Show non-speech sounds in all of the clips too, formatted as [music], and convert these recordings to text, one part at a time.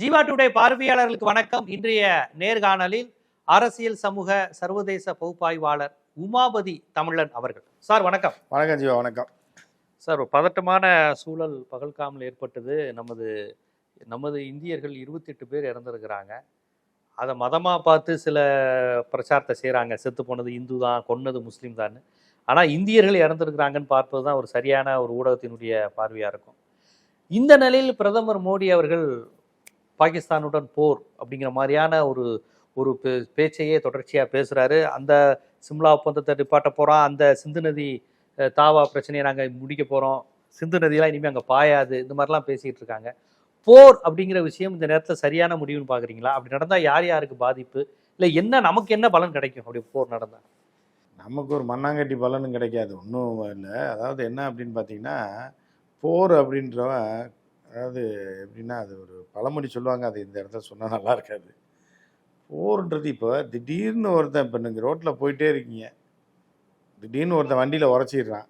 Jeeva today பார்வையாளர்களுக்கு வணக்கம். இன்றைய நேர்காணலில் அரசியல் சமூக சர்வதேச பகுப்பாய்வாளர் உமாபதி தமிழன் அவர்கள். சார் வணக்கம். வணக்கம் ஜீவா வணக்கம். சார் ஒரு பதட்டமான சூழல் பகல்காமில் ஏற்பட்டது. நமது நமது இந்தியர்கள் இருபத்தெட்டு பேர் இறந்துருக்கிறாங்க. அதை மதமாக பார்த்து சில பிரச்சாரத்தை செய்கிறாங்க செத்து போனது இந்து தான் கொன்னது முஸ்லீம் தான். ஆனால் இந்தியர்கள் இறந்துருக்கிறாங்கன்னு பார்ப்பது தான் ஒரு சரியான ஒரு ஊடகத்தினுடைய பார்வையாக இருக்கும். இந்த நிலையில் பிரதமர் மோடி அவர்கள் பாகிஸ்தானுடன் போர் அப்படிங்கிற மாதிரியான ஒரு ஒரு பே- பேச்சையே தொடர்ச்சியாக பேசுகிறாரு அந்த சிம்லா ஒப்பந்தத்தை நிப்பாட்ட போகிறோம் அந்த சிந்து நதி தாவா பிரச்சனையை நாங்கள் முடிக்க போகிறோம் சிந்து நதியெல்லாம் இனிமேல் அங்கே பாயாது. இந்த மாதிரிலாம் பேசிகிட்டு இருக்காங்க. போர் அப்படிங்கிற விஷயம் இந்த நேரத்தில் சரியான முடிவுன்னு பார்க்குறீங்களா அப்படி நடந்தால் யார் யாருக்கு பாதிப்பு? இல்லை என்ன நமக்கு என்ன பலன் கிடைக்கும் அப்படி போர் நடந்தால் நமக்கு ஒரு மண்ணாங்கட்டி பலனும் கிடைக்காது. ஒன்றும் இல்லை. அதாவது என்ன அப்படின்னு பார்த்தீங்கன்னா போர் அப்படின்றவன் அதாவது எப்படின்னா அது ஒரு பழமொழி சொல்லுவாங்க அது இந்த இடத்துல சொன்னால் நல்லா இருக்காது. போர்ன்றது இப்போ திடீர்னு ஒருத்தன் இப்போ நீங்கள் ரோட்டில் போயிட்டே இருக்கீங்க. திடீர்னு ஒருத்தன் வண்டியில் உரைச்சிடுறான்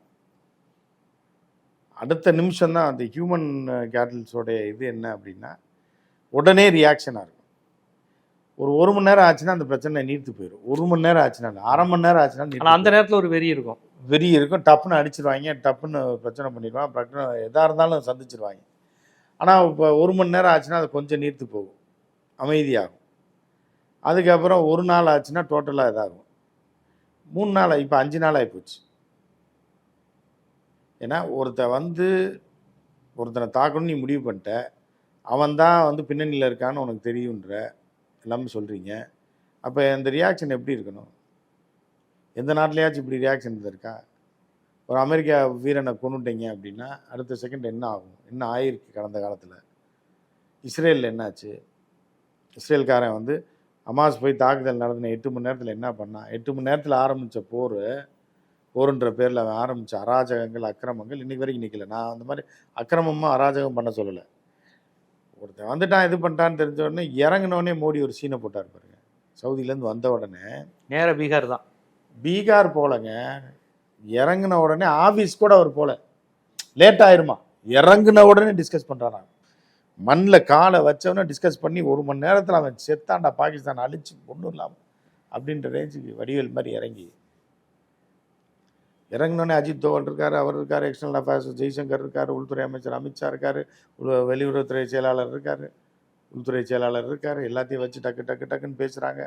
அடுத்த நிமிஷம் தான் அந்த ஹியூமன் கேட்டல்ஸோடைய இது என்ன அப்படின்னா உடனே ரியாக்ஷனாக இருக்கும். ஒரு ஒரு மணி நேரம் ஆச்சுன்னா அந்த பிரச்சனை நீர்த்து போயிடும் ஒரு மணி நேரம் ஆச்சுன்னா அரை மணி நேரம் ஆச்சுன்னா அந்த நேரத்தில் ஒரு வெறி இருக்கும். வெறி இருக்கும். டப்புன்னு அடிச்சிருவாங்க டப்புன்னு பிரச்சனை பண்ணிடுவான் பிரச்சனை எதாக இருந்தாலும் சந்திச்சிருவாங்க. ஆனால் இப்போ ஒரு மணி நேரம் ஆச்சுன்னா அது கொஞ்சம் நீர்த்து போகும். அமைதியாகும். அதுக்கப்புறம் ஒரு நாள் ஆச்சுன்னா டோட்டலாக இதாகும். மூணு நாள் இப்போ அஞ்சு நாள் ஆகிப்போச்சு ஏன்னா ஒருத்தன் வந்து ஒருத்தனை தாக்கணும்னு நீ முடிவு பண்ணிட்ட. அவன் தான் வந்து பின்னணியில் இருக்கான்னு உனக்கு தெரியுன்ற எல்லாமே சொல்கிறீங்க அப்போ இந்த ரியாக்ஷன் எப்படி இருக்கணும்? எந்த நாட்டிலையாச்சும் இப்படி ரியாக்ஷன் இருக்கா ஒரு அமெரிக்கா வீரனை கொண்டுட்டீங்க அப்படின்னா அடுத்த செகண்ட் என்ன ஆகும்? என்ன ஆயிருக்கு கடந்த காலத்தில்? இஸ்ரேலில் என்னாச்சு? இஸ்ரேல்காரன் வந்து அமாஸ் போய் தாக்குதல் நடத்தின எட்டு மணி நேரத்தில் என்ன பண்ணான் எட்டு மணி நேரத்தில் ஆரம்பித்த போர் போருன்ற பேரில் அவன் ஆரம்பித்த அராஜகங்கள் அக்கிரமங்கள் இன்னைக்கு வரைக்கும் நிற்கல நான் அந்த மாதிரி அக்கிரமமாக அராஜகம் பண்ண சொல்லலை. ஒருத்தன் வந்துட்டான் இது பண்ணிட்டான்னு தெரிஞ்ச உடனே இறங்குனோடனே மோடி ஒரு சீனை போட்டார் பாருங்க. சவுதியிலேருந்து வந்த உடனே நேர பீகார் தான். பீகார் போலங்க. இறங்குன உடனே ஆஃபீஸ் கூட அவர் போல. லேட் ஆயிருமா? இறங்குன உடனே டிஸ்கஸ் பண்ணுறான் மண்ணில் காலை வச்சவொடனே டிஸ்கஸ் பண்ணி ஒரு மணி நேரத்தில் அவன் செத்தாண்டா பாகிஸ்தான் அழிச்சு ஒன்றும் இல்லாமல் அப்படின்ற ரேஞ்சுக்கு வடிவேல் மாதிரி இறங்கி. இறங்கினோடனே அஜித் தோவல் இருக்கார் அவர் இருக்கார் எக்ஸ்டர்னல் அஃபேர்ஸ் ஜெய்சங்கர் இருக்கார் உள்துறை அமைச்சர் அமித்ஷா இருக்கார் வெளியுறவுத்துறை செயலாளர் இருக்கார் உள்துறை செயலாளர் இருக்கார் எல்லாத்தையும் வச்சு டக்கு டக்கு டக்குன்னு பேசுகிறாங்க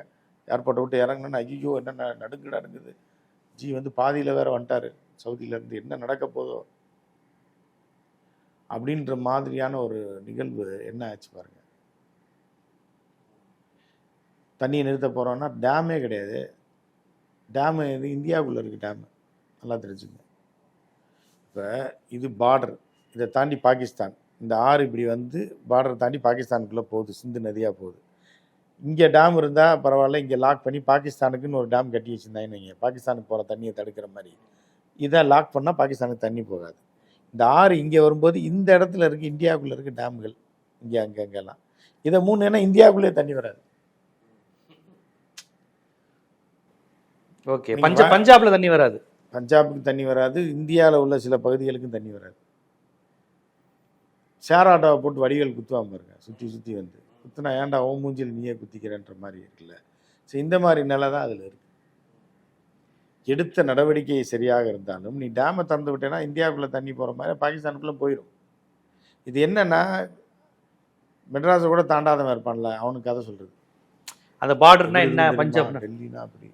ஏர்போர்ட்டை விட்டு இறங்கணுன்னு ஐயோ என்ன நடுங்கு நடுங்குது. ஜி வந்து பாதியில் வேற வந்துட்டாரு. சவுதியிலேருந்து என்ன நடக்க போதோ அப்படின்ற மாதிரியான ஒரு நிகழ்வு என்ன ஆச்சு பாருங்க. தண்ணியை நிறுத்த போகிறோன்னா டேமே கிடையாது. டேமு இது இந்தியாவுக்குள்ளே இருக்குது டேமு. நல்லா தெரிஞ்சுங்க. இப்போ இது பார்டர் இதை தாண்டி பாகிஸ்தான். இந்த ஆறு இப்படி வந்து பார்டரை தாண்டி பாகிஸ்தானுக்குள்ளே போகுது. சிந்து நதியாக போகுது. இங்கே டேம் இருந்தால் பரவாயில்ல இங்கே லாக் பண்ணி பாகிஸ்தானுக்குன்னு ஒரு டேம் கட்டி வச்சுருந்தாங்கன்னு வைங்க. பாகிஸ்தானுக்கு போகிற தண்ணியை தடுக்கிற மாதிரி. இதை லாக் பண்ணால் பாகிஸ்தானுக்கு தண்ணி போகாது. இந்த ஆறு இங்கே வரும்போது இந்த இடத்துல இருக்குது இந்தியாவுக்குள்ளே இருக்க டேம்கள் இங்கே அங்கே அங்கெல்லாம் இதை மூணு ஏன்னா இந்தியாவுக்குள்ளே தண்ணி வராது. ஓகே. பஞ்ச பஞ்சாப்ல தண்ணி வராது. பஞ்சாபுக்கு தண்ணி வராது. இந்தியாவில் உள்ள சில பகுதிகளுக்கும் தண்ணி வராது. ஷேர் ஆட்டோவை போட்டு வடிவேல் குத்துவான் பாருங்க. சுற்றி சுற்றி வந்து. குத்துனா ஏன்டா ஓ மூஞ்சில் நீயே குத்திக்கிறேன்ற மாதிரி இருக்குல்ல? ஸோ இந்த மாதிரி நிலை தான் அதில் இருக்கு. எடுத்த நடவடிக்கை சரியாக இருந்தாலும் நீ டேமை திறந்து விட்டேன்னா இந்தியாவுக்குள்ளே தண்ணி போகிற மாதிரி பாகிஸ்தானுக்குள்ளே போயிடும் இது என்னன்னா மெட்ராஸை கூட தாண்டாதவன் இருப்பான்ல அவனுக்கு கதை சொல்கிறது அந்த பார்டர்னா என்ன பஞ்சாப்னா? டெல்லினா அப்படி.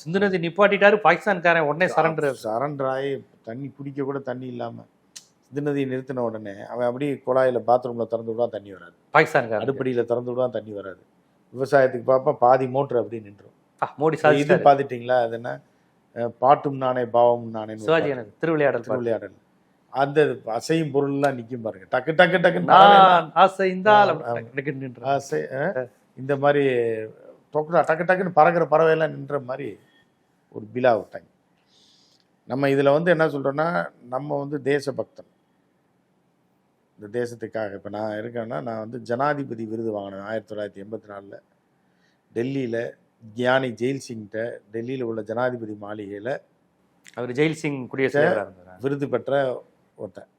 சிந்து நதி நிப்பாட்டிட்டாரு பாகிஸ்தான்காரன் உடனே சரண்டர். சரண்டர் ஆகி தண்ணி குடிக்க கூட தண்ணி இல்லாம. நதியை நிறுத்தின உடனே அவன் அப்படியே குழாயில பாத்ரூம்ல திறந்து விடுவான் தண்ணி வராது. பாகிஸ்தான்காரன் அடுப்படியில திறந்து விடுவான் தண்ணி வராது. விவசாயத்துக்கு பார்ப்பா பாதி மோட்டர் அப்படியே நின்றும். மோடி இது பார்த்துட்டீங்களா? அது என்ன? பாட்டும் நானே பாவம் நானே திருவிளையாடல். திருவிளையாடல். அந்த அசையும் பொருள்லாம் நிக்கும் பாருங்க. டக்கு டக்கு டக்குன்னு. அப்படி அசை இந்த மாதிரி டொக்கு டக்கு டக்குன்னு பறக்கிற பறவையெல்லாம் நின்ற மாதிரி ஒரு பிலா விட்டாங்க நம்ம இதில் வந்து என்ன சொல்கிறோன்னா நம்ம வந்து தேசபக்தன். இந்த தேசத்துக்காக. இப்போ நான் இருக்கேன்னா நான் வந்து ஜனாதிபதி விருது வாங்கினேன் ஆயிரத்தி தொள்ளாயிரத்தி எண்பத்தி நாலில். டெல்லியில் கியானி ஜெயில் சிங்கிட்ட டெல்லியில் உள்ள ஜனாதிபதி மாளிகையில் அவர் ஜெயில் சிங் இருந்தாரா? விருது பெற்ற ஒருத்தன்.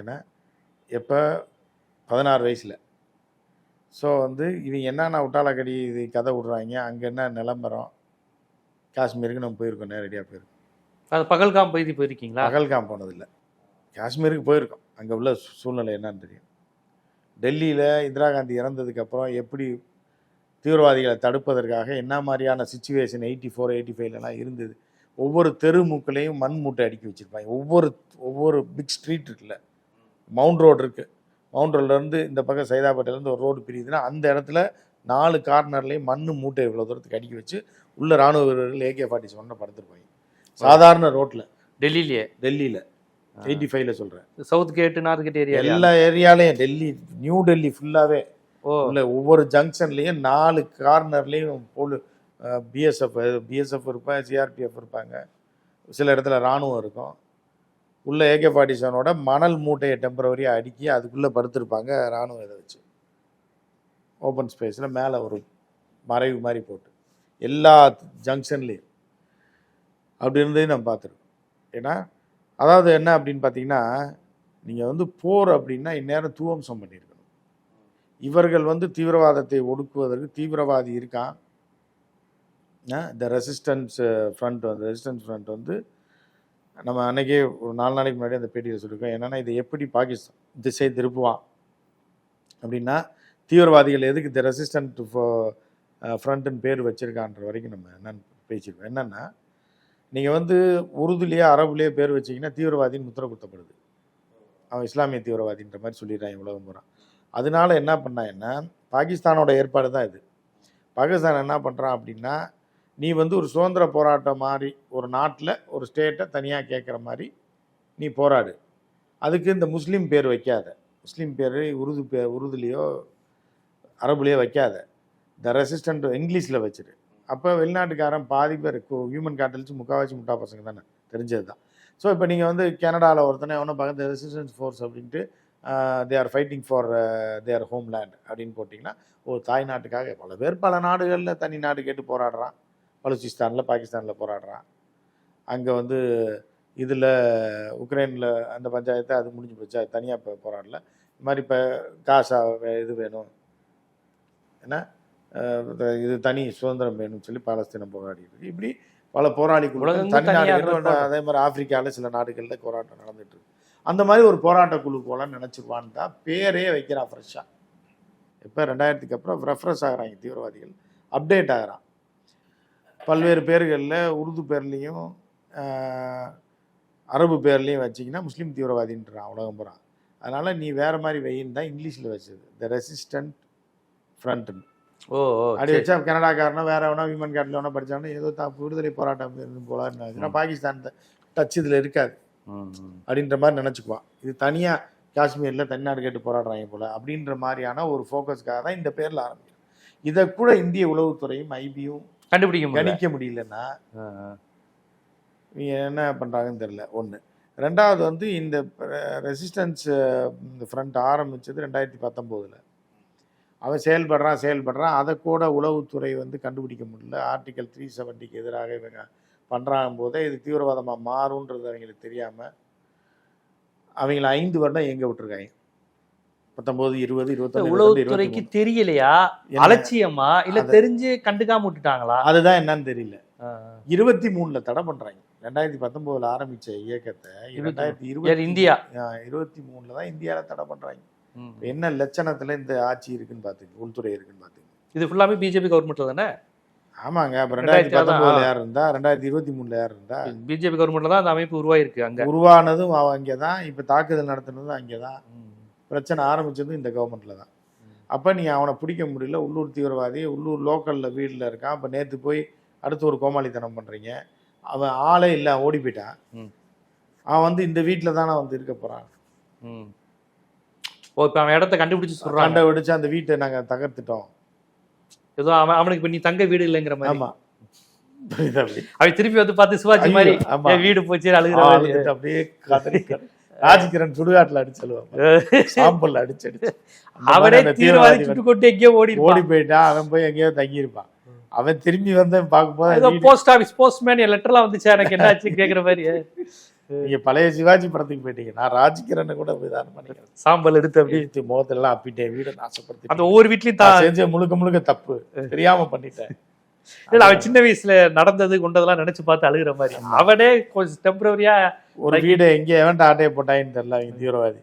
ஏன்னா எப்போ? பதினாறு வயசில். ஸோ வந்து இவங்க என்னென்ன உட்டாலக்கடி இது கதை விடுறாங்க. அங்கே என்ன நிலம்பரம்? காஷ்மீருக்கு நம்ம போயிருக்கோம் நேரடியாக போயிருக்கோம். அது பகல்காம் பகுதி போயிருக்கீங்களா? பகல்காம் போனதில்லை. காஷ்மீருக்கு போயிருக்கோம். அங்கே உள்ள சூழ்நிலை என்னன்னு தெரியும். டெல்லியில் இந்திரா காந்தி இறந்ததுக்கு அப்புறம் எப்படி தீவிரவாதிகளை தடுப்பதற்காக என்ன மாதிரியான சுச்சுவேஷன் எயிட்டி ஃபோர் எயிட்டி ஃபைவ்லலாம் இருந்தது. ஒவ்வொரு தெரு மூக்களையும் மண் மூட்டை அடுக்கி வச்சுருப்பாங்க. ஒவ்வொரு ஒவ்வொரு பிக் ஸ்ட்ரீட் இருக்குல்ல. மவுண்ட் ரோடு இருக்குது மவுண்ட் ரோட்லேருந்து இந்த பக்கம் சைதாப்பேட்டையிலேருந்து ஒரு ரோடு பிரியுதுன்னா அந்த இடத்துல நாலு கார்னர்லேயும் மண் மூட்டை இவ்வளோ தூரத்துக்கு அடுக்கி வச்சு உள்ள ராணுவ வீரர்கள் ஏகே ஃபார்ட்டி செவனில் படுத்துருப்பாங்க. சாதாரண ரோட்டில் டெல்லியிலேயே? டெல்லியில். எயிட்டி ஃபைவ்ல சொல்கிறேன் south gate north gate area எல்லா ஏரியாலையும் டெல்லி நியூ டெல்லி ஃபுல்லாகவே ஓ. உள்ள ஒவ்வொரு ஜங்ஷன்லேயும் நாலு கார்னர்லேயும் போலு பிஎஸ்எஃப் பிஎஸ்எஃப் இருப்பாங்க சிஆர்பிஎஃப் இருப்பாங்க. சில இடத்துல இராணுவம் இருக்கும். உள்ள ஏகே ஃபார்ட்டி செவனோட மணல் மூட்டையை டெம்பரவரியாக அடுக்கி அதுக்குள்ளே படுத்திருப்பாங்க இராணுவம் இதை வச்சு. ஓப்பன் ஸ்பேஸில் மேலே ஒரு மறைவு மாதிரி போட்டு. எல்லா ஜங்ஷன்லேயும் அப்படி இருந்ததையும் நம்ம பார்த்துருக்கோம். ஏன்னா அதாவது என்ன அப்படின்னு பார்த்தீங்கன்னா நீங்கள் வந்து போர் அப்படின்னா இந்நேரம் தூவம்சம் பண்ணியிருக்கணும் இவர்கள் வந்து தீவிரவாதத்தை ஒடுக்குவதற்கு தீவிரவாதி இருக்கான் இந்த ரெசிஸ்டன்ஸ் ஃப்ரண்ட் வந்து ரெசிஸ்டன்ஸ் ஃப்ரண்ட் வந்து நம்ம அன்றைக்கே ஒரு நாலு நாளைக்கு முன்னாடி அந்த பேட்டியில் சொல்லியிருக்கோம். என்னென்னா இதை எப்படி பாகிஸ்தான் திசை திருப்புவான் அப்படின்னா தீவிரவாதிகள் எதுக்கு த ரெசிஸ்டன்ட் ஃப்ரண்ட்டுன்னு பேர் வச்சுருக்கான்ற வரைக்கும் நம்ம என்னன்னு பேசியிருக்கோம். என்னென்னா நீங்கள் வந்து உருதுலேயே அரபுலேயே பேர் வச்சிங்கன்னா தீவிரவாதின்னு முத்திர குத்தப்படுது. அவன் இஸ்லாமிய தீவிரவாதின்ற மாதிரி சொல்லிடுறான் உலகம் பூரா. அதனால என்ன பண்ணாங்கன்னா பாகிஸ்தானோட ஏற்பாடு தான் இது. பாகிஸ்தான் என்ன பண்ணுறான் அப்படின்னா நீ வந்து ஒரு சுதந்திர போராட்டம் மாதிரி ஒரு நாட்டில் ஒரு ஸ்டேட்டை தனியாக கேட்குற மாதிரி நீ போராடு. அதுக்கு இந்த முஸ்லீம் பேர் வைக்காத. முஸ்லீம் பேர் உருது பே உருதுலேயோ அரபுலேயோ வைக்காத. த ரெசிஸ்டண்ட் இங்கிலீஷில் வச்சிரு. அப்போ வெளிநாட்டுக்காரன் பாதி பேர் ஹியூமன் கேட்டல்ஸ் முக்காவாசி முட்டா பசங்க தானே. தெரிஞ்சது தான் ஸோ இப்போ நீங்கள் வந்து கனடாவில் ஒருத்தனை எவனோ பக்கத்து ரெசிஸ்டன்ஸ் ஃபோர்ஸ் அப்படின்ட்டு they are fighting for their homeland அப்படின்னு போட்டிங்கன்னா ஓ தாய் நாட்டுக்காக பல பேர் பல நாடுகளில் தனி நாடு கேட்டு போராடுறான். பலுச்சிஸ்தானில் பாகிஸ்தானில் போராடுறான். அங்கே வந்து இதில் உக்ரைனில் அந்த பஞ்சாயத்தை அது முடிஞ்சு போச்சு. அது தனியாக இப்போ போராடல. இது மாதிரி இப்போ காசா வே- இது வேணும். என்ன? இது தனி சுதந்திரம் வேணும்னு சொல்லி பாலஸ்தீனம் இருக்கு. இப்படி பல தனி தனியாக நாடுகள். அதே மாதிரி ஆப்பிரிக்காவில் சில நாடுகளில் போராட்டம் நடந்துட்டு இருக்கு. அந்த மாதிரி ஒரு போராட்ட குழு போல நினச்சிருவான்னு தான் பேரே வைக்கிறான் ஃப்ரெஷ்ஷாக இப்போ ரெண்டாயிரத்துக்கு அப்புறம் ரெஃப்ரெஷ் ஆகுறாங்க தீவிரவாதிகள். அப்டேட் ஆகுறான். பல்வேறு பேர்களில் உருது பேர்லேயும் அரபு பேர்லேயும் வச்சிங்கன்னா முஸ்லீம் தீவிரவாதின்றான் உலகம் பூரா. அதனால் நீ வேறு மாதிரி வெயின்னு தான் இங்கிலீஷில் வச்சது. த ரெசிஸ்டன்ட் ஃப்ரண்ட்னு ஓ அப்படி. வச்சா கனடாக்காரனோ வேற எவனோ விமன் காட்டில் எவனோ படிச்சானோ ஏதோ தான் விடுதலை போராட்டம் இருந்து போலான்னு ஏன்னா பாகிஸ்தான் டச் இதில் இருக்காது. அப்படின்ற மாதிரி நினச்சிக்குவான். இது தனியாக காஷ்மீரில் தனிநாடு கேட்டு போராடுறாங்க போல. அப்படின்ற மாதிரியான ஒரு ஃபோக்கஸ்க்காக தான் இந்த பேரில் ஆரம்பிக்கும் இதை கூட இந்திய உளவுத்துறையும் ஐபியும் கண்டுபிடிக்க கணிக்க முடியலன்னா. இவங்க என்ன பண்ணுறாங்கன்னு தெரில ஒன்று ரெண்டாவது வந்து இந்த ரெசிஸ்டன்ஸ் இந்த ஃப்ரண்ட் ஆரம்பித்தது ரெண்டாயிரத்தி பத்தொம்போதில். அவன் செயல்படுறான் செயல்படுறான். அதை கூட உளவுத்துறை வந்து கண்டுபிடிக்க முடியல. ஆர்டிகல் த்ரீ செவன்ட்டிக்கு எதிராக இவங்க பண்ணுறாங்க போதே இது தீவிரவாதமாக மாறுன்றது அவங்களுக்கு தெரியாமல் அவங்கள ஐந்து வருடம் எங்க விட்டுருக்காங்க? பத்தொம்போது இருபது இருபத்தொன்று உளவுத்துறைக்கு தெரியலையா? அலட்சியமா? இல்ல தெரிஞ்சு கண்டுக்காம விட்டுட்டாங்களா? அதுதான் என்னன்னு தெரியல. இருபத்தி மூணுல தடை பண்றாங்க. ரெண்டாயிரத்தி பத்தொன்பதுல ஆரம்பிச்ச இயக்கத்தை ரெண்டாயிரத்தி யார் இருபத்தி இந்தியா? இருபத்தி மூணுல தான் இந்தியாவில் தடை பண்றாங்க. என்ன லட்சணத்துல இந்த ஆட்சி இருக்குன்னு பாத்துங்க உள்துறை இருக்குன்னு பாத்துங்க இது ஃபுல்லாமே பிஜேபி கவர்மெண்ட்ல தானே ஆமாங்க அப்ப ரெண்டாயிரத்தி பத்தொன்பதுல. யார் இருந்தா ரெண்டாயிரத்தி இருபத்தி மூணுல யார் இருந்தா பிஜேபி கவர்மெண்ட்ல தான் அந்த அமைப்பு உருவாயிருக்கு அங்க உருவானதும் அவ அங்கதான் இப்ப தாக்குதல் நடத்தினதும் அங்கதான் ம். பிரச்சனை ஆரம்பிச்சதும் இந்த கவர்மெண்ட்ல தான். அப்ப நீ அவனை பிடிக்க முடியல உள்ளூர் தீவிரவாதி உள்ளூர் லோக்கல்ல வீட்டில் இருக்கான் அப்ப நேத்து போய் அடுத்து ஒரு கோமாளித்தனம் பண்றீங்க அவன் ஆளே இல்லை ஓடி போயிட்டான். அவன் வந்து இந்த வீட்டில் தானே வந்து இருக்க போறான் ம். ஓ இப்ப அவன் இடத்த கண்டுபிடிச்சு சொல்றாங்க. சண்டை வெடிச்சு அந்த வீட்டை நாங்க தகர்த்துட்டோம். ஏதோ அவன் அவனுக்கு இப்ப நீ தங்க வீடு இல்லைங்கிற மாதிரி. ஆமா. புரியுதா அப்படி? அவன் திருப்பி வந்து பார்த்து சிவாஜி மாதிரி வீடு போச்சு அழுகிற அப்படியே கதறி. ராஜ்கிரண் சுடுகாட்டுல அடிச்சு சொல்லுவாங்க சாம்பல்ல அடிச்சு அடிச்சு. அவனே தீவிரவாதி தீவிரவாதி சுட்டு கொண்டு எங்கேயோ ஓடி ஓடி போயிட்டான் அவன் போய் எங்கேயோ தங்கி இருப்பான் அவன் திரும்பி வந்து பார்க்கும் போது ஏதோ வீடு- போஸ்ட் ஆபீஸ் போஸ்ட்மேன் லெட்டர்லாம் வந்துச்சு எனக்கு என்ன ஆச்சு கேக்குற மாதிரி. நீங்க பழைய சிவாஜி படத்துக்கு போயிட்டீங்க நான் ராஜ்கிரனை கூட விதானம் பண்ணிக்கிறேன் சாம்பல் எடுத்து அப்படி எடுத்து முகத்துல எல்லாம் அப்பிட்டேன் வீடை நாசப்படுத்தி அந்த ஒவ்வொரு வீட்லயும் தான் செஞ்ச முழுக்க முழுக்க தப்பு. தெரியாம பண்ணிட்டேன். இல்ல அவன் சின்ன வயசுல நடந்தது கொண்டதெல்லாம் நினைச்சு பார்த்து அழுகுற மாதிரி. அவனே கொஞ்சம் டெம்பரரியா ஒரு வீடு எங்க எவன்ட்ட ஆட்டையை போட்டாங்கன்னு தெரியல அவங்க தீவிரவாதி.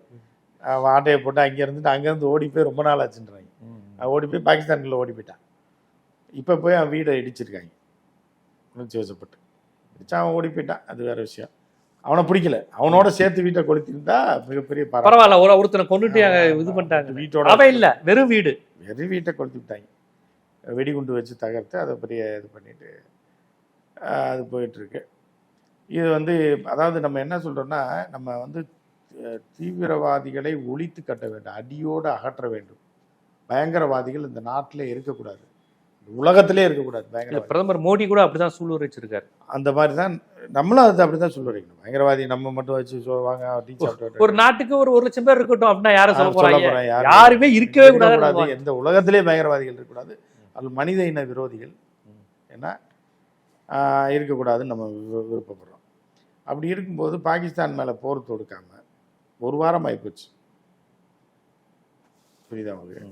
அவன் ஆட்டையை போட்டு அங்க இருந்துட்டு அங்க இருந்து ஓடி போய் ரொம்ப நாள் ஆச்சுன்றாங்க. ஓடி போய் பாகிஸ்தானுக்குள்ள ஓடி போயிட்டான். இப்ப போய் அவன் வீடை இடிச்சிருக்காங்க. உணர்ச்சி வசப்பட்டு இடிச்சா அவன் ஓடி போயிட்டான். அது வேற விஷயம். அவனை பிடிக்கல. அவனோட சேர்த்து வீட்டை கொளுத்திருந்தா மிகப்பெரிய பரவாயில்ல ஒரு ஒருத்தனை கொண்டுட்டு இது பண்ணிட்டாங்க. வீட்டோட அவன் இல்ல வெறும் வீடு. வெறும் வீட்டை கொளுத்தி விட்டாங்க வெடிகுண்டு வச்சு தகர்த்து அதை பெரிய இது பண்ணிட்டு அது போயிட்டுருக்கு. இது வந்து அதாவது நம்ம என்ன சொல்கிறோம்னா நம்ம வந்து தீவிரவாதிகளை ஒழித்து கட்ட வேண்டும் அடியோடு அகற்ற வேண்டும். பயங்கரவாதிகள் இந்த நாட்டிலே இருக்கக்கூடாது. உலகத்திலே இருக்கக்கூடாது இல்ல பயங்கரவாதி. பிரதமர் மோடி கூட அப்படிதான் சூழல் வச்சிருக்காரு. அந்த மாதிரி தான் நம்மளும் அது அப்படி தான் பயங்கரவாதி நம்ம மட்டும் வச்சு சாப்பிட்டு ஒரு நாட்டுக்கு ஒரு ஒரு லட்சம் பேர் இருக்கட்டும் அப்படின்னா யாரும் சொல்ல போறாங்க? யாருமே இருக்கவே கூடாது. எந்த உலகத்திலே பயங்கரவாதிகள் இருக்கக்கூடாது அது மனித இன விரோதிகள். ஏன்னா இருக்கக்கூடாதுன்னு நம்ம விருப்பப்படுறோம். அப்படி இருக்கும்போது பாகிஸ்தான் மேலே போர் தொடுக்காம ஒரு வாரம் ஆயிப்போச்சு. புரியுதா உங்களுக்கு?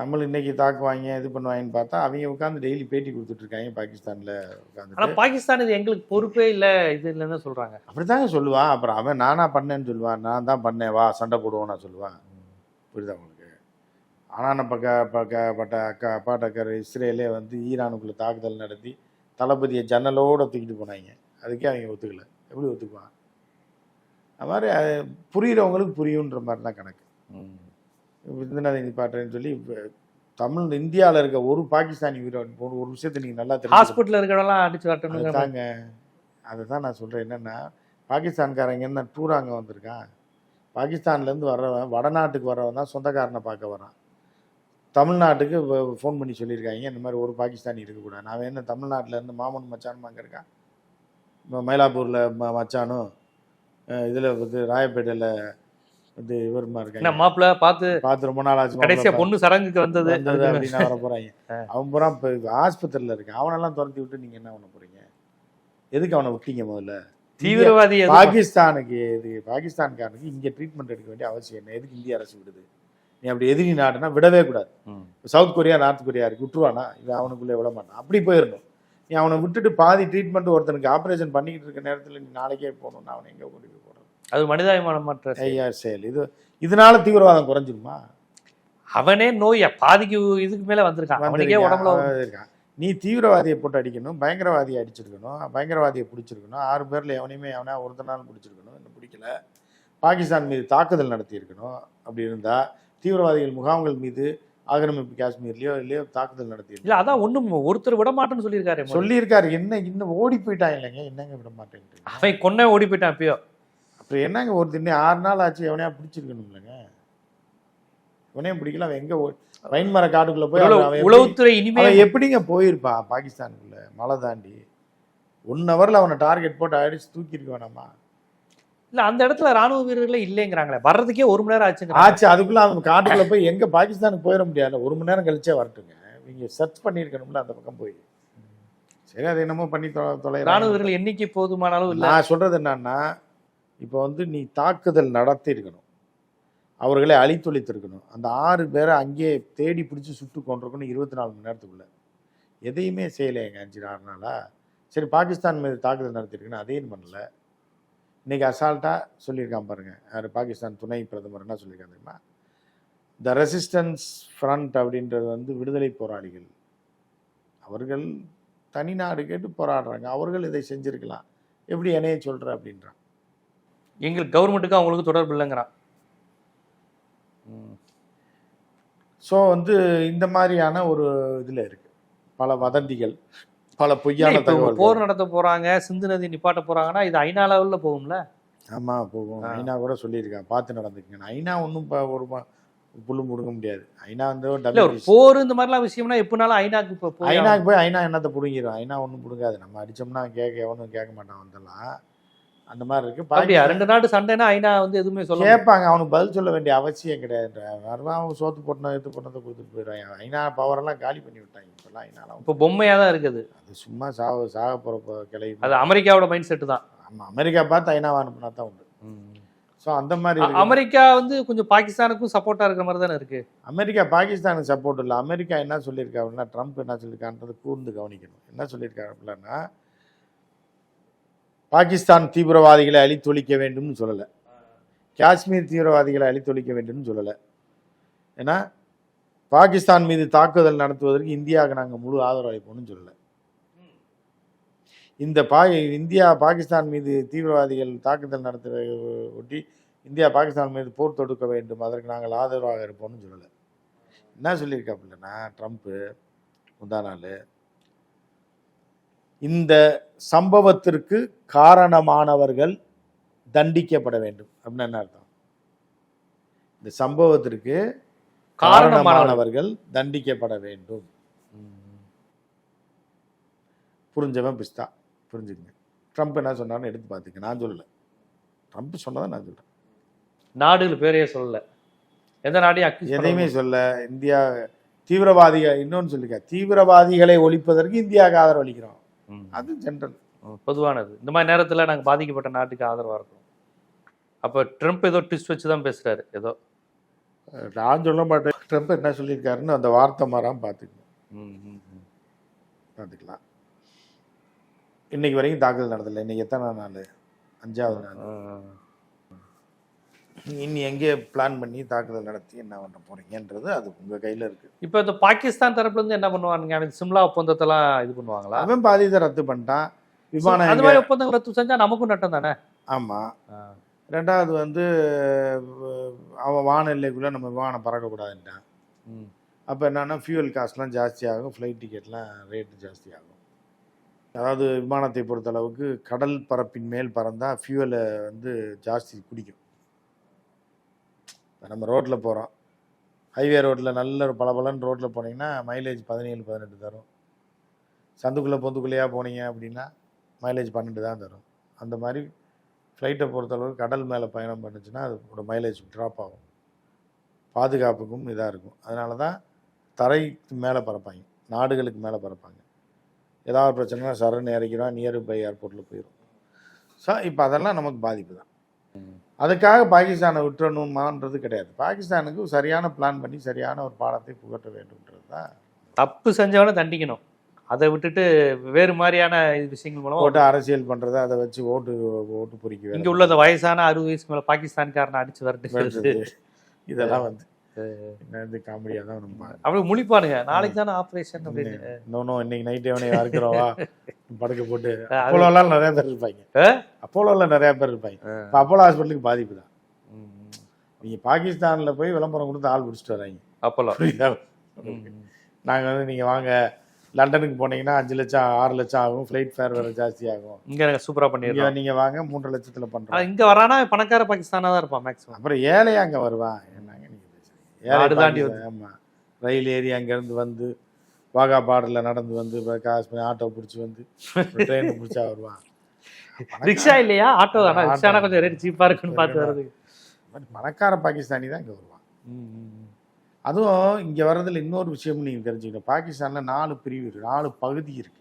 நம்மளும் இன்னைக்கு தாக்குவாங்க இது பண்ணுவாங்கன்னு பார்த்தா அவங்க உட்காந்து டெய்லி பேட்டி கொடுத்துட்டு இருக்காங்க பாகிஸ்தான்ல ஆனா உட்காந்துட்டு பாகிஸ்தான் இது எங்களுக்கு பொறுப்பே இல்ல இது இல்லைன்னு சொல்றாங்க. அப்படித்தாங்க சொல்லுவான் அப்புறம் அவன் நானா பண்ணேன்னு சொல்லுவான் நான் தான் பண்ணேன் வா சண்டை போடுவோம் நான் சொல்லுவான் புரியுதா உங்களுக்கு? ஆனான பக்க பக்க பட்ட அக்கா அப்பாட்டக்கர் இஸ்ரேலே வந்து ஈரானுக்குள்ள தாக்குதல் நடத்தி தளபதியை ஜன்னலோட தூக்கிட்டு போனாங்க. அதுக்கே அவங்க ஒத்துக்கல. எப்படி ஒத்துக்குவான்? அது மாதிரி அது புரியுறவங்களுக்கு புரியுன்ற மாதிரி தான் கணக்கு விருதுநகர் நிப்பாட்டுறேன்னு சொல்லி இப்ப தமிழ் இந்தியாவில் இருக்க ஒரு பாகிஸ்தானி வீரன் ஒரு ஒரு விஷயத்தை நீங்கள் நல்லா தெரிஞ்சு ஹாஸ்பிட்டல் இருக்கிறவெல்லாம் அடிச்சு காட்டணும் அதுதாங்க அதை தான் நான் சொல்கிறேன் என்னென்னா பாகிஸ்தான்காரங்க என்ன அங்கே வந்திருக்கான். பாகிஸ்தான்லேருந்து வர்றவன் வடநாட்டுக்கு வர்றவன் தான் சொந்தக்காரனை பார்க்க வரான். தமிழ்நாட்டுக்கு ஃபோன் பண்ணி சொல்லியிருக்காங்க இந்த மாதிரி ஒரு பாகிஸ்தானி இருக்கக்கூடாது நான் என்ன தமிழ்நாட்டிலேருந்து மாமன் மச்சானும் அங்கே இருக்கான்? மயிலாப்பூரில் ம மச்சானும் இதில் வந்து ராயப்பேட்டையில் இவருமா என்ன இருக்காங்க. மாப்பிள்ள பார்த்து பார்த்து ரொம்ப நாள் ஆச்சு. கடைசியா பொண்ணு சடங்குக்கு வந்தது. அப்படின்னு வர போறாங்க. அவன் பூரா இப்போ ஆஸ்பத்திரியில் இருக்கான். அவனெல்லாம் துரத்தி விட்டு நீங்க என்ன பண்ண போறீங்க? எதுக்கு அவனை விட்டீங்க முதல்ல? தீவிரவாதி பாகிஸ்தானுக்கு இது பாகிஸ்தான்காரனுக்கு இங்க ட்ரீட்மெண்ட் எடுக்க வேண்டிய அவசியம் என்ன? எதுக்கு இந்திய அரசு விடுது? நீ அப்படி எதிரி நாடுனா விடவே கூடாது. சவுத் கொரியா நார்த் கொரியா இருக்கு விட்டுருவானா? இவன் அவனுக்குள்ளே விட மாட்டான். அப்படி போயிடணும் நீ அவனை விட்டுட்டு பாதி ட்ரீட்மெண்ட் ஒருத்தனுக்கு ஆப்ரேஷன் பண்ணிக்கிட்டு இருக்க நேரத்தில் நீ நாளைக்கே போகணும்னா அவனை எங்கே போடுறது அது மனிதாபிமானம் மற்ற ஐயா செயல். இது இதனால தீவிரவாதம் குறைஞ்சிருமா? அவனே நோய் பாதிக்கு இதுக்கு மேல வந்திருக்கான். அவனுக்கே உடம்புல. இருக்கான் நீ தீவிரவாதியை போட்டு அடிக்கணும் பயங்கரவாதியை அடிச்சிருக்கணும் பயங்கரவாதியை பிடிச்சிருக்கணும் ஆறு பேர்ல எவனையுமே எவனா ஒருத்தனாலும் பிடிச்சிருக்கணும் இன்னும் பிடிக்கல. பாகிஸ்தான் மீது தாக்குதல் நடத்தியிருக்கணும். அப்படி இருந்தா தீவிரவாதிகள் முகாம்கள் மீது ஆக்கிரமிப்பு காஷ்மீர்லயோ இல்லையோ தாக்குதல் நடத்தி இல்ல அதான் ஒண்ணும் ஒருத்தர் விட மாட்டேன்னு சொல்லியிருக்காரு. சொல்லியிருக்காரு. என்ன இன்னும் ஓடி போயிட்டாங்க இல்லைங்க. என்னங்க விட மாட்டேன்ட்டு. அவன் கொன்ன ஓடி போயிட்டான் அப்பயோ அப்புறம் என்னங்க ஒரு திண்ணே ஆறு நாள் ஆச்சு எவனையா பிடிச்சிருக்கணும் இல்லைங்க இவனையும் பிடிக்கல அவன் எங்க ஓ- வைன்மர காட்டுக்குள்ள போய் உளவுத்துறை இனிமே அவன் எப்படிங்க போயிருப்பான் பாகிஸ்தானுக்குள்ள மலை தாண்டி? ஒன் ஹவர்ல அவனை டார்கெட் போட்டு அடிச்சு தூக்கி இருக்க வேணாமா? இல்ல அந்த இடத்துல ராணுவ வீரர்களே இல்லைங்கிறாங்களே வர்றதுக்கே ஒரு மணி நேரம் ஆச்சுங்க ஆச்சு அதுக்குள்ள அவன் காட்டுக்குள்ள போய் எங்க பாகிஸ்தானுக்கு போயிட முடியாது. ஒரு மணி நேரம் கழிச்சே வரட்டுங்க. நீங்க சர்ச் பண்ணியிருக்கணும்ல அந்த பக்கம் போய். சரி அது என்னமோ பண்ணி தொலை ராணுவ வீரர்கள் எண்ணிக்கை போதுமானாலும் இல்ல. நான் சொல்றது என்னன்னா இப்போ வந்து நீ தாக்குதல் நடத்தியிருக்கணும். அவர்களை அழித்தொழித்திருக்கணும். அந்த ஆறு பேரை அங்கேயே தேடி பிடிச்சி சுட்டு கொண்டிருக்கணும் இருபத்தி நாலு மணி நேரத்துக்குள்ள. எதையுமே செய்யலைங்க அஞ்சு ஆறு நாளா. சரி பாகிஸ்தான் மீது தாக்குதல் நடத்திருக்குன்னு அதையும் பண்ணல. இன்னைக்கு அசால்ட்டாக சொல்லியிருக்கான் பாருங்கள் யார்? பாகிஸ்தான் துணை பிரதமர் என்ன சொல்லியிருக்காங்க தெரியுமா? த ரெசிஸ்டன்ஸ் ஃப்ரண்ட் அப்படின்றது வந்து விடுதலை போராளிகள். அவர்கள் தனி நாடு கேட்டு போராடுறாங்க. அவர்கள் இதை செஞ்சுருக்கலாம். எப்படி என்னைய சொல்கிற அப்படின்றான். எங்களுக்கு கவர்மெண்ட்டுக்கு அவங்களுக்கு தொடர்பு இல்லைங்கிறான். ஸோ வந்து இந்த மாதிரியான ஒரு இதில் இருக்கு. பல வதந்திகள் பல பொய்யான தகவல்கள். போர் நடத்த போறாங்க சிந்து நதி நிப்பாட்ட போறாங்கன்னா இது ஐநா லெவல்ல போகும்ல? ஆமா போகும். ஐநா கூட சொல்லியிருக்கான் பார்த்து நடந்துக்கங்க. ஐநா ஒன்றும் ஒரு புல்லு முடுங்க முடியாது. ஐநா வந்து ஒரு. போர் இந்த மாதிரிலாம் விஷயம்னா எப்படினாலும் ஐநாக்கு இப்ப போய் ஐநாக்கு போய் ஐநா என்னத்தை பிடுங்கிடும் ஐநா ஒன்றும் பிடுங்காது. நம்ம அடிச்சோம்னா கேட்க எவனும் கேட்க மாட்டான் வந்தெல்லாம் அந்த மாதிரி இருக்கு. பாகிஸ்தான் ரெண்டு நாடு சண்டைனா ஐநா வந்து எதுவுமே சொல்ல. கேட்பாங்க அவனுக்கு பதில் சொல்ல வேண்டிய அவசியம் கிடையாது அவன் சோத்து போட்டணும் எடுத்து போட்டதை கொடுத்துட்டு போயிடுவாங்க. ஐநா பவரெல்லாம் காலி பண்ணி விட்டாங்க இப்பெல்லாம் ஐநாலாம். இப்ப பொம்மையா தான் இருக்குது. அது சும்மா சாக சாக போகிற கிளை. அது அமெரிக்காவோட மைண்ட் செட் தான். நம்ம அமெரிக்கா பார்த்து ஐநாவை அனுப்புனா தான் உண்டு. ஸோ அந்த மாதிரி. அமெரிக்கா வந்து கொஞ்சம் பாகிஸ்தானுக்கும் சப்போர்ட்டா இருக்கிற மாதிரி தானே இருக்கு? அமெரிக்கா பாகிஸ்தானுக்கு சப்போர்ட் இல்லை. அமெரிக்கா என்ன சொல்லியிருக்காருன்னா ட்ரம்ப் என்ன சொல்லியிருக்கான்றது கூர்ந்து கவனிக்கணும். என்ன சொல்லியிருக்காருன்னா பாகிஸ்தான் தீவிரவாதிகளை அழித்தொழிக்க வேண்டும்னு சொல்லலை. காஷ்மீர் தீவிரவாதிகளை அழித்தொழிக்க வேண்டும்னு சொல்லலை. ஏன்னா பாகிஸ்தான் மீது தாக்குதல் நடத்துவதற்கு இந்தியாவுக்கு நாங்கள் முழு ஆதரவு அளிப்போம்னு சொல்லலை. இந்த பா இந்தியா பாகிஸ்தான் மீது தீவிரவாதிகள் தாக்குதல் நடத்துவதை ஒட்டி இந்தியா பாகிஸ்தான் மீது போர் தொடுக்க வேண்டும். அதற்கு நாங்கள் ஆதரவாக இருப்போம்னு சொல்லலை. என்ன சொல்லியிருக்காப்புலன்னா ட்ரம்ப்பு முந்தா நாள். இந்த சம்பவத்திற்கு காரணமானவர்கள் தண்டிக்கப்பட வேண்டும் அப்படின்னு என்ன அர்த்தம்? இந்த சம்பவத்திற்கு காரணமானவர்கள். தண்டிக்கப்பட வேண்டும். புரிஞ்சவன் பிஸ்தா. புரிஞ்சுக்கங்க. ட்ரம்ப் என்ன சொன்னார்னு எடுத்து பார்த்துக்க. நான் சொல்லலை. ட்ரம்ப் சொன்னதை நான் சொல்கிறேன் நாடுகள் பேரையே சொல்லல. எந்த நாடையும் எதையுமே சொல்ல இந்தியா தீவிரவாதிகள் இன்னொன்னு சொல்லிக்க தீவிரவாதிகளை ஒழிப்பதற்கு இந்தியாவுக்கு ஆதரவு அளிக்கிறோம். ம். அது ஜென்ரல் பொதுவானது. இந்த மாதிரி நேரத்துல நாங்க பாதிக்கப்பட்ட நாட்டுக்கு ஆதரவா இருக்கோம். அப்ப ட்ரம்ப் ஏதோ ட்விஸ்ட் வச்சு தான் பேசுறாரு ஏதோ. நான் சொல்ல மாட்டேன். ட்ரம்ப் என்ன சொல்லியிருக்காருன்னு அந்த வார்த்தை மாறாம பார்த்துக்கணும். பார்த்துக்கலாம் இன்னைக்கு வரைக்கும் தாக்குதல் நடத்தல இன்னைக்கு எத்தனை நாள்? அஞ்சாவது நாள்? ஆ, இன்னி எங்கே பிளான் பண்ணி தாக்குதல் நடத்தி என்ன பண்ண போறீங்கன்றது அது உங்க கையில இருக்கு. இப்ப இந்த பாகிஸ்தான் தரப்புல இருந்து என்ன பண்ணுவாங்க அவன் சிம்லா ஒப்பந்தத்தெல்லாம் இது பண்ணுவாங்களா? அவன் பாதியத்தை ரத்து பண்ணிட்டான். விமானம் அந்த எங்க- மாதிரி ஒப்பந்தம் ரத்து செஞ்சா நமக்கும் நட்டம் தானே? ஆமா. ரெண்டாவது வந்து அவன் வான எல்லைக்குள்ள நம்ம விமானம் பறக்கக்கூடாதுன்ட்டான். அப்போ என்னன்னா ஃபியூவல் காஸ்ட்லாம் ஜாஸ்தி ஆகும் ஃப்ளைட் டிக்கெட்லாம் ரேட்டு ஜாஸ்தி ஆகும் அதாவது விமானத்தை பொறுத்தளவுக்கு கடல் பரப்பின் மேல் பறந்தால் ஃபியூவலை வந்து ஜாஸ்தி குடிக்கும். இப்போ நம்ம ரோட்டில் போகிறோம் ஹைவே ரோட்டில் நல்ல ஒரு பளபளன்னு ரோட்டில் போனீங்கன்னா மைலேஜ் பதினேழு பதினெட்டு தரும். சந்துக்குள்ளே பொந்துக்குள்ளேயா போனீங்க அப்படின்னா மைலேஜ் பன்னெண்டு தான் தரும். அந்த மாதிரி ஃப்ளைட்டை பொறுத்தளவுக்கு கடல் மேலே பயணம் பண்ணுச்சுன்னா அதோட மைலேஜ் ட்ராப் ஆகும். பாதுகாப்புக்கும் இதாக இருக்கும். அதனால தான் தரைக்கு மேலே பறப்பாங்க. நாடுகளுக்கு மேலே பறப்பாங்க. ஏதாவது பிரச்சனைனா சரண் இறக்கிறோம் நியர் பை ஏர்போர்ட்டில் போயிடும் ஸோ இப்போ அதெல்லாம் நமக்கு பாதிப்பு தான். அதுக்காக பாகிஸ்தானை விட்டுறணுமான்றது கிடையாது. பாகிஸ்தானுக்கு சரியான பிளான் பண்ணி சரியான ஒரு பாடத்தை புகட்ட வேண்டும்ன்றது தான். தப்பு செஞ்சவனை தண்டிக்கணும். அதை விட்டுட்டு வேறு மாதிரியான விஷயங்கள் மூலமா ஓட்டு அரசியல் பண்ணுறத அதை வச்சு ஓட்டு ஓட்டு பொறிக்க இங்க உள்ள அந்த வயசான அறுபது வயசுக்கு மேல பாகிஸ்தான்காரனை அடிச்சு வரட்டு. இதெல்லாம் வந்து காமெடியாக தான் அப்படி முழிப்பானுங்க. நாளைக்கு தானே ஆபரேஷன் அப்படின்னு. இன்னொன்னும் இன்னைக்கு நைட்டு எவனையும் இருக்கிறவா? [laughs] படுக்க போட்டு அப்போலோலாம் நிறைய பேர் இருப்பாங்க. ஆ? அப்போலோவில் நிறைய பேர் இருப்பாங்க. அப்போலோ ஹாஸ்பிட்டலுக்கு பாதிப்பு தான். ம். நீங்கள் பாகிஸ்தானில் போய் விளம்பரம் கொடுத்து ஆள் பிடிச்சிட்டு வராங்க அப்போலோ. நாங்கள் வந்து நீங்கள் வாங்க. லண்டனுக்கு போனீங்கன்னா அஞ்சு லட்சம் ஆறு லட்சம் ஆகும். ஃப்ளைட் ஃபேர் வேறு ஜாஸ்தி ஆகும். இங்க நாங்க சூப்பரா இங்கே பண்ணிடுறோம் நீங்கள் வாங்க மூன்றரை லட்சத்தில் பண்ணுறோம் இங்க வரானா பணக்கார பாகிஸ்தானா தான் இருப்பான் மேக்ஸிமம் அப்புறம் ஏழையா அங்கே வருவான்? நாடு தாண்டி பாகிஸ்தான், ஆமா. ரயில் ஏறி அங்கேருந்து வந்து வாகா பார்டரில் நடந்து வந்து இப்போ காஷ்மீர் ஆட்டோ பிடிச்சி வந்து ட்ரெயின் பிடிச்சா வருவான். [laughs] ரிக்ஷா இல்லையா? ஆட்டோ தானா. ரிக்ஷானா கொஞ்சம் ரேட் சீப்பா இருக்குன்னு பார்த்து வருது பட் பணக்கார பாகிஸ்தானி தான் இங்கே வருவான். அதுவும் இங்கே வர்றதுல இன்னொரு விஷயமும் நீங்கள் தெரிஞ்சுக்கணும். பாகிஸ்தானில் நாலு பிரிவு இருக்கு. நாலு பகுதி இருக்கு.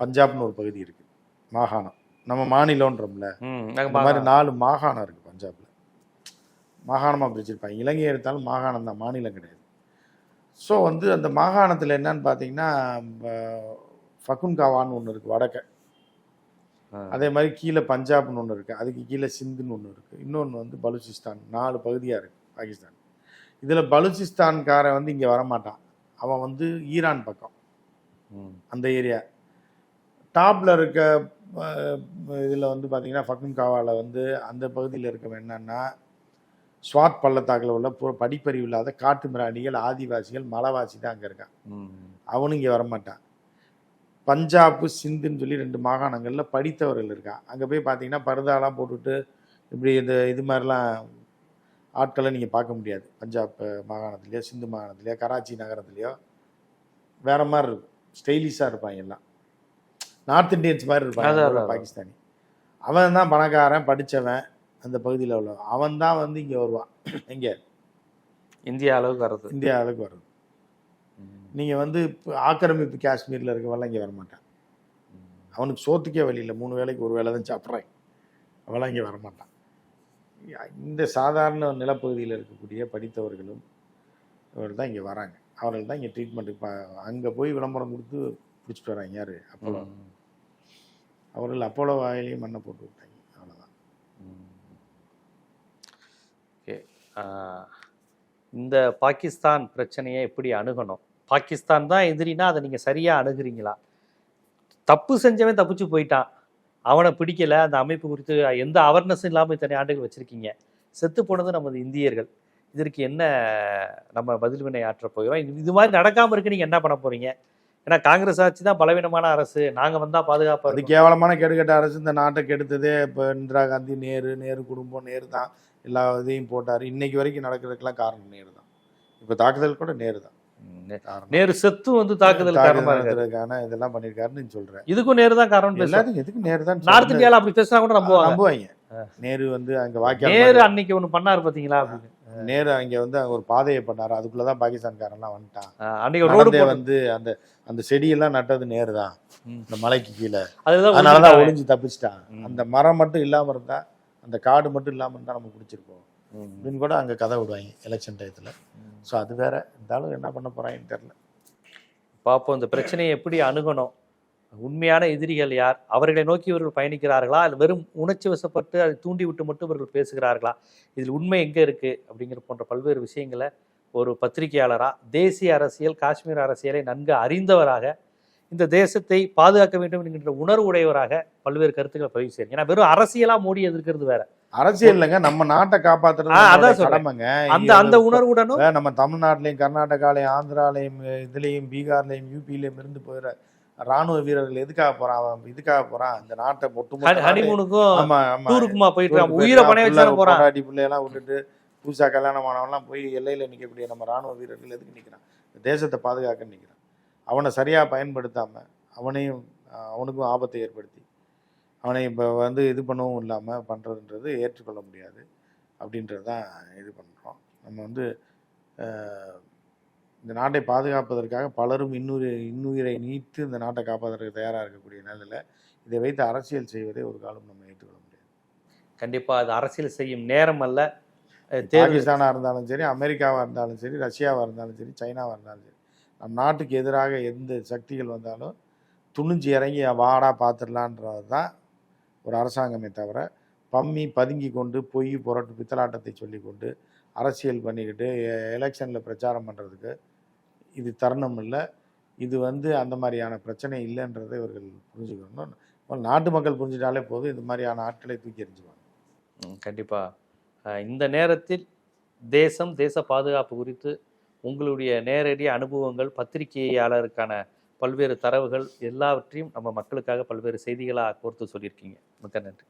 பஞ்சாப்னு ஒரு பகுதி இருக்கு. மாகாணம். நம்ம மாநிலம்ன்றோம்ல. நாங்க மாதிரி. நாலு மாகாணம் இருக்கு. பஞ்சாப்ல மாகாணமாக பிரிச்சிருப்பாங்க. இலங்கை எடுத்தாலும் மாகாணம் தான் மாநிலம் கிடையாது. ஸோ வந்து அந்த மாகாணத்தில் என்னன்னு பார்த்தீங்கன்னா ஃபகுன்காவான்னு ஒன்று இருக்குது வடக்க. அதே மாதிரி கீழே பஞ்சாப்னு ஒன்று இருக்குது அதுக்கு கீழே சிந்துன்னு ஒன்று இருக்குது இன்னொன்று வந்து பலூச்சிஸ்தான் நாலு பகுதியாக இருக்குது பாகிஸ்தான். இதில் பலூச்சிஸ்தான்காரன் வந்து இங்கே வரமாட்டான். அவன் வந்து ஈரான் பக்கம். அந்த ஏரியா. டாப்பில் இருக்க இதில் வந்து பார்த்தீங்கன்னா ஃபக்குன்காவாவில் வந்து அந்த பகுதியில் இருக்கவன் என்னன்னா ஸ்வாத் பள்ளத்தாக்கில் உள்ள பு- படிப்பறிவு இல்லாத காட்டு மிராண்டிகள் ஆதிவாசிகள் மலைவாசி தான் அங்கே இருக்கான். அவனும் இங்கே வரமாட்டான். பஞ்சாப் சிந்துன்னு சொல்லி ரெண்டு மாகாணங்களில் படித்தவர்கள் இருக்கான். அங்கே போய் பார்த்தீங்கன்னா பரதாலாம் போட்டுட்டு இப்படி இந்த இது மாதிரிலாம் ஆட்களை நீங்கள் பார்க்க முடியாது. பஞ்சாப் மாகாணத்துலேயோ சிந்து மாகாணத்துலேயோ கராச்சி நகரத்துலேயோ. வேற மாதிரி இருக்கும். ஸ்டைலிஷாக இருப்பாங்க எல்லாம். நார்த் இந்தியன்ஸ் மாதிரி இருப்பாங்க. அதான். பாகிஸ்தானி. அவன் தான் பணக்காரன் படித்தவன் அந்த பகுதியில் உள்ளவன் அவன் தான் வந்து இங்கே வருவான். எங்கே? இந்தியா அளவுக்கு வர்றது. இந்தியா அளவுக்கு வருது நீங்கள் வந்து இப்போ ஆக்கிரமிப்பு காஷ்மீரில் இருக்கவெல்லாம் இங்கே வரமாட்டான். அவனுக்கு சோத்துக்கே வழி இல்லை. மூணு வேளைக்கு ஒரு வேளை தான் சாப்பிட்றேன். அவெல்லாம் இங்கே வரமாட்டான். இந்த சாதாரண நிலப்பகுதியில் இருக்கக்கூடிய படித்தவர்களும் இவர் தான் இங்கே வராங்க. அவர்கள் தான் இங்கே ட்ரீட்மெண்ட்டுக்கு அங்கே போய் விளம்பரம் கொடுத்து பிடிச்சிட்டு வராங்க. யார்? அப்போலோ. ம். அவர்கள் அப்போலோ வாயிலையும் மண்ணை போட்டு விட்டாங்க அவ்வளோதான் ஓகே இந்த பாகிஸ்தான் பிரச்சனையை எப்படி அணுகணும்? பாகிஸ்தான் தான் எதிரினா அதை நீங்கள் சரியாக அணுகுறீங்களா? தப்பு செஞ்சவன் தப்பிச்சு போயிட்டான். அவனை பிடிக்கல. அந்த அமைப்பு குறித்து எந்த அவேர்னஸும் இல்லாமல் இத்தனை ஆண்டுகள் வச்சுருக்கீங்க. செத்து போனது நமது இந்தியர்கள். இதற்கு என்ன நம்ம பதில் வினை ஆற்ற போகிறோம்? இது இது மாதிரி நடக்காமல் இருக்கு நீங்கள் என்ன பண்ண போகிறீங்க ஏன்னா காங்கிரஸ் ஆட்சி தான் பலவீனமான அரசு. நாங்கள் வந்தால் பாதுகாப்பாக அது கேவலமான கெடுகட்ட அரசு. இந்த நாட்டை கெடுத்ததே இப்போ இந்திரா காந்தி நேரு நேரு குடும்பம் நேரு தான். எல்லா இதையும் போட்டார். இன்னைக்கு வரைக்கும் நடக்கிறதுக்கெல்லாம் காரணம் நேரு தான். இப்போ தாக்குதல் கூட நேரு தான். நேரு செத்து வந்து தாக்குதல் காரணமாக இதெல்லாம் பண்ணியிருக்காருன்னு நீ சொல்றேன். இதுக்கும் நேரு தான் காரணம் எல்லாத்துக்கும் எதுக்கு நேரு தான் நார்த் இந்தியாவில் அப்படி பேசினா கூட நம்புவாங்க. நம்புவாங்க. நேரு வந்து அங்க வாக்கியம் நேரு அன்னைக்கு ஒண்ணு பண்ணாரு பாத்தீங்களா அப்படின்னு. நேரு அங்க வந்து அங்க ஒரு பாதையை பண்ணாரு. அதுக்குள்ளதான் பாகிஸ்தான்காரன்லாம் வந்துட்டான். அன்னைக்கு ரோடு வந்து அந்த அந்த செடியெல்லாம் நட்டது நேரு தான். இந்த மலைக்கு கீழே. அதனாலதான் ஒழிஞ்சுட்டாங்க. ஒளிஞ்சு தப்பிச்சிட்டான். அந்த மரம் மட்டும் இல்லாம இருந்தா அந்த கார்டு மட்டும் இல்லாமல் இருந்தால் நம்ம பிடிச்சிருப்போம் அப்படின்னு கூட அங்கே கதை விடுவாங்க எலெக்ஷன் டயத்தில் ஸோ அது வேற. இருந்தாலும் என்ன பண்ண போகிறாங்கன்னு தெரில பார்ப்போம் இந்த பிரச்சனையை எப்படி அணுகணும்? உண்மையான எதிரிகள் யார்? அவர்களை நோக்கி இவர்கள் பயணிக்கிறார்களா? அல்லது வெறும் உணர்ச்சி வசப்பட்டு அதை தூண்டி விட்டு மட்டும் இவர்கள் பேசுகிறார்களா? இதில் உண்மை எங்கே இருக்குது அப்படிங்கிற போன்ற பல்வேறு விஷயங்களை ஒரு பத்திரிகையாளராக தேசிய அரசியல் காஷ்மீர் அரசியலை நன்கு அறிந்தவராக இந்த தேசத்தை பாதுகாக்க வேண்டும் என்கின்ற உணர்வு உடையவராக பல்வேறு கருத்துக்களை பதிவு செய்யுங்க ஏன்னா வெறும் அரசியலா மோடி எதிர்க்கிறது வேற. அரசியல் இல்லைங்க. நம்ம நாட்டை காப்பாத்துறது. கடமைங்க. அந்த அந்த உணர்வுடனும் நம்ம தமிழ்நாட்டிலையும் கர்நாடகாலையும் ஆந்திராலையும் இதுலேயும் பீகார்லையும் யூபிலையும் இருந்து போயிற ராணுவ வீரர்கள் எதுக்காக போறான்? அவன் இதுக்காக போறான்? இந்த நாட்டை ஒட்டுமொத்த ஹனிமூனுக்கும் டூருக்குமா போயிட்டு உயிரை பணைய வச்சு போறான். பொண்டாட்டி பிள்ளையெல்லாம் விட்டுட்டு புதுசா கல்யாணம் ஆனவன்லாம் போய் எல்லையில நிக்கக்கூடிய நம்ம ராணுவ வீரர்கள் எதுக்கு நிக்கிறான்? தேசத்தை பாதுகாக்க நிக்கிறான். அவனை சரியா பயன்படுத்தாம அவனையும் அவனுக்கும் ஆபத்தை ஏற்படுத்தி அவனை இப்போ வந்து இது பண்ணவும் இல்லாமல் பண்ணுறதுன்றது ஏற்றுக்கொள்ள முடியாது. அப்படின்றது தான் இது பண்ணுறோம் நம்ம வந்து இந்த நாட்டை பாதுகாப்பதற்காக பலரும் இன்னுயிரை இன்னுயிரை நீத்து இந்த நாட்டை காப்பாற்றுறதுக்கு தயாராக இருக்கக்கூடிய நிலையில் இதை வைத்து அரசியல் செய்வதை ஒரு காலம் நம்ம ஏற்றுக்கொள்ள முடியாது. கண்டிப்பா அது அரசியல் செய்யும் நேரம் அல்ல. பாகிஸ்தானாக இருந்தாலும் சரி அமெரிக்காவாக இருந்தாலும் சரி ரஷ்யாவாக இருந்தாலும் சரி சைனாவாக இருந்தாலும் சரி. நம் நாட்டுக்கு எதிராக எந்த சக்திகள் வந்தாலும் துணிஞ்சு இறங்கி வாடா பார்த்துடலான்றது தான் ஒரு அரசாங்கமே தவிர பம்மி பதுங்கி கொண்டு பொய் புரட்டு பித்தலாட்டத்தை சொல்லி கொண்டு அரசியல் பண்ணிக்கிட்டு எலெக்ஷனில் பிரச்சாரம் பண்ணுறதுக்கு இது தருணம் இல்லை. இது வந்து அந்த மாதிரியான பிரச்சனை இல்லைன்றதை இவர்கள் புரிஞ்சுக்கணும். நாட்டு மக்கள் புரிஞ்சுட்டாலே போதும். இந்த மாதிரியான ஆட்களை தூக்கி எறிஞ்சுவாங்க. கண்டிப்பாக இந்த நேரத்தில் தேசம் தேச பாதுகாப்பு குறித்து உங்களுடைய நேரடி அனுபவங்கள் பத்திரிகையாளருக்கான பல்வேறு தரவுகள் எல்லாவற்றையும் நம்ம மக்களுக்காக பல்வேறு செய்திகளாக கோர்த்து சொல்லியிருக்கீங்க. மிக்க நன்றி.